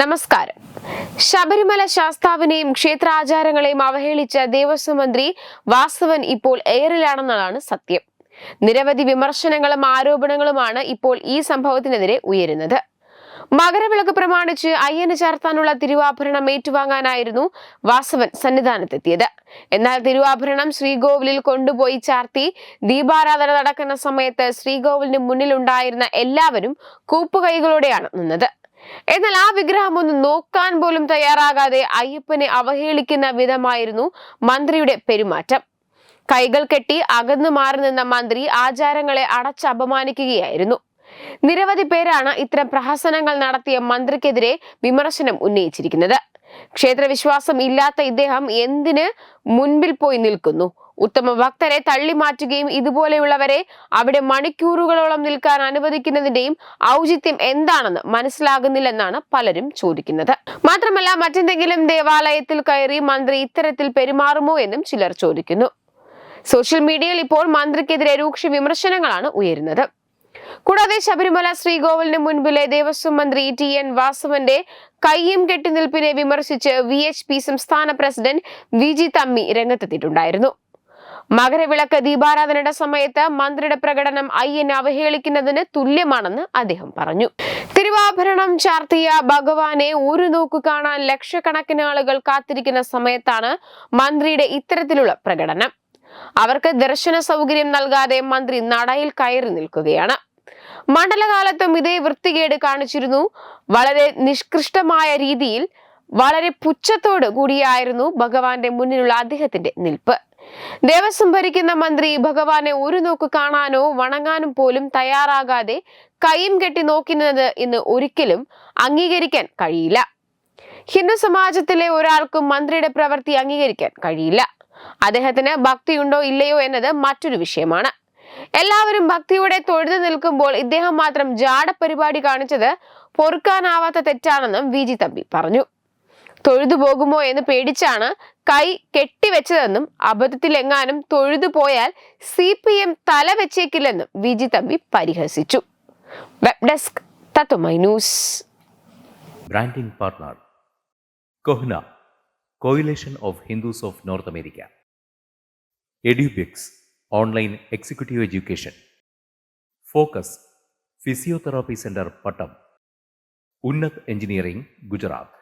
നമസ്കാരം. ശബരിമല ശാസ്താവിനെയും ക്ഷേത്രാചാരങ്ങളെയും അവഹേളിച്ച ദേവസ്വം മന്ത്രി വാസവൻ ഇപ്പോൾ എയറിലാണെന്നതാണ് സത്യം. നിരവധി വിമർശനങ്ങളും ആരോപണങ്ങളുമാണ് ഇപ്പോൾ ഈ സംഭവത്തിനെതിരെ ഉയരുന്നത്. മകരവിളക്ക് പ്രമാണിച്ച് അയ്യന് ചേർത്താനുള്ള തിരുവാഭരണം ഏറ്റുവാങ്ങാനായിരുന്നു വാസവൻ സന്നിധാനത്തെത്തിയത്. എന്നാൽ തിരുവാഭരണം ശ്രീകോവിലിൽ കൊണ്ടുപോയി ചാർത്തി ദീപാരാധന നടക്കുന്ന സമയത്ത് ശ്രീകോവിലിന് മുന്നിലുണ്ടായിരുന്ന എല്ലാവരും കൂപ്പുകൈകളോടെയാണ് നിന്നത്. എന്നാൽ ആ വിഗ്രഹം ഒന്ന് നോക്കാൻ പോലും തയ്യാറാകാതെ അയ്യപ്പനെ അവഹേളിക്കുന്ന വിധമായിരുന്നു മന്ത്രിയുടെ പെരുമാറ്റം. കൈകൾ കെട്ടി അകന്നു മാറി നിന്ന മന്ത്രി ആചാരങ്ങളെ അടച്ചപമാനിക്കുകയായിരുന്നു. നിരവധി പേരാണ് ഇത്തരം പ്രഹസനങ്ങൾ നടത്തിയ മന്ത്രിക്കെതിരെ വിമർശനം ഉന്നയിച്ചിരിക്കുന്നത്. ക്ഷേത്രവിശ്വാസം ഇല്ലാത്ത ഇദ്ദേഹം എന്തിന് മുൻപിൽ പോയി നിൽക്കുന്നു? ഉത്തമ ഭക്തരെ തള്ളി മാറ്റുകയും ഇതുപോലെയുള്ളവരെ അവിടെ മണിക്കൂറുകളോളം നിൽക്കാൻ അനുവദിക്കുന്നതിന്റെയും ഔചിത്യം എന്താണെന്ന് മനസ്സിലാകുന്നില്ലെന്നാണ് പലരും ചോദിക്കുന്നത്. മാത്രമല്ല മറ്റെന്തെങ്കിലും ദേവാലയത്തിൽ കയറി മന്ത്രി ഇത്തരത്തിൽ പെരുമാറുമോ എന്നും ചിലർ ചോദിക്കുന്നു. സോഷ്യൽ മീഡിയയിൽ ഇപ്പോൾ മന്ത്രിക്കെതിരെ രൂക്ഷ വിമർശനങ്ങളാണ് ഉയരുന്നത്. കൂടാതെ ശബരിമല ശ്രീകോവിലിന് മുൻപിലെ ദേവസ്വം മന്ത്രി ടി എൻ വാസവന്റെ കയ്യും കെട്ടിനിൽപ്പിനെ വിമർശിച്ച് വി എച്ച് പി സംസ്ഥാന പ്രസിഡന്റ് വി ജി തമ്മി രംഗത്തെത്തിയിട്ടുണ്ടായിരുന്നു. മകരവിളക്ക് ദീപാരാധനയുടെ സമയത്ത് മന്ത്രിയുടെ പ്രകടനം അയ്യനെ അവഹേളിക്കുന്നതിന് തുല്യമാണെന്ന് അദ്ദേഹം പറഞ്ഞു. തിരുവാഭരണം ചാർത്തിയ ഭഗവാനെ ഒരു നോക്കു കാണാൻ ലക്ഷക്കണക്കിന് ആളുകൾ കാത്തിരിക്കുന്ന സമയത്താണ് മന്ത്രിയുടെ ഇത്തരത്തിലുള്ള പ്രകടനം. അവർക്ക് ദർശന സൗകര്യം നൽകാതെ മന്ത്രി നടയിൽ കയറി നിൽക്കുകയാണ്. മണ്ഡലകാലത്തും ഇതേ വൃത്തികേട് കാണിച്ചിരുന്നു. വളരെ നിഷ്കൃഷ്ടമായ രീതിയിൽ വളരെ പുച്ഛത്തോട് കൂടിയായിരുന്നു ഭഗവാന്റെ മുന്നിലുള്ള അദ്ദേഹത്തിന്റെ നിൽപ്പ്. ദേവസ്വം ഭരിക്കുന്ന മന്ത്രി ഭഗവാനെ ഒരു നോക്ക് കാണാനോ വണങ്ങാനും പോലും തയ്യാറാകാതെ കൈയും കെട്ടി നോക്കുന്നത് ഇന്ന് ഒരിക്കലും അംഗീകരിക്കാൻ കഴിയില്ല. ഹിന്ദു സമാജത്തിലെ ഒരാൾക്കും മന്ത്രിയുടെ പ്രവൃത്തി അംഗീകരിക്കാൻ കഴിയില്ല. അദ്ദേഹത്തിന് ഭക്തിയുണ്ടോ ഇല്ലയോ എന്നത് മറ്റൊരു വിഷയമാണ്. എല്ലാവരും ഭക്തിയോടെ തൊഴുതു നിൽക്കുമ്പോൾ ഇദ്ദേഹം മാത്രം ജാട പരിപാടി കാണിച്ചത് പൊറുക്കാനാവാത്ത തെറ്റാണെന്നും വി ജി തമ്പി പറഞ്ഞു. തൊഴുതു പോകുമോ എന്ന് പേടിച്ചാണ് കൈ കെട്ടിവെച്ചതെന്നും അബദ്ധത്തിലെങ്ങാനും തൊഴുതു പോയാൽ സി പി എം തല വെച്ചേക്കില്ലെന്നും വിജി തമ്പി പരിഹസിച്ചു. Web desk Edubix online executive education focus physiotherapy centre Pattom Unnath engineering America.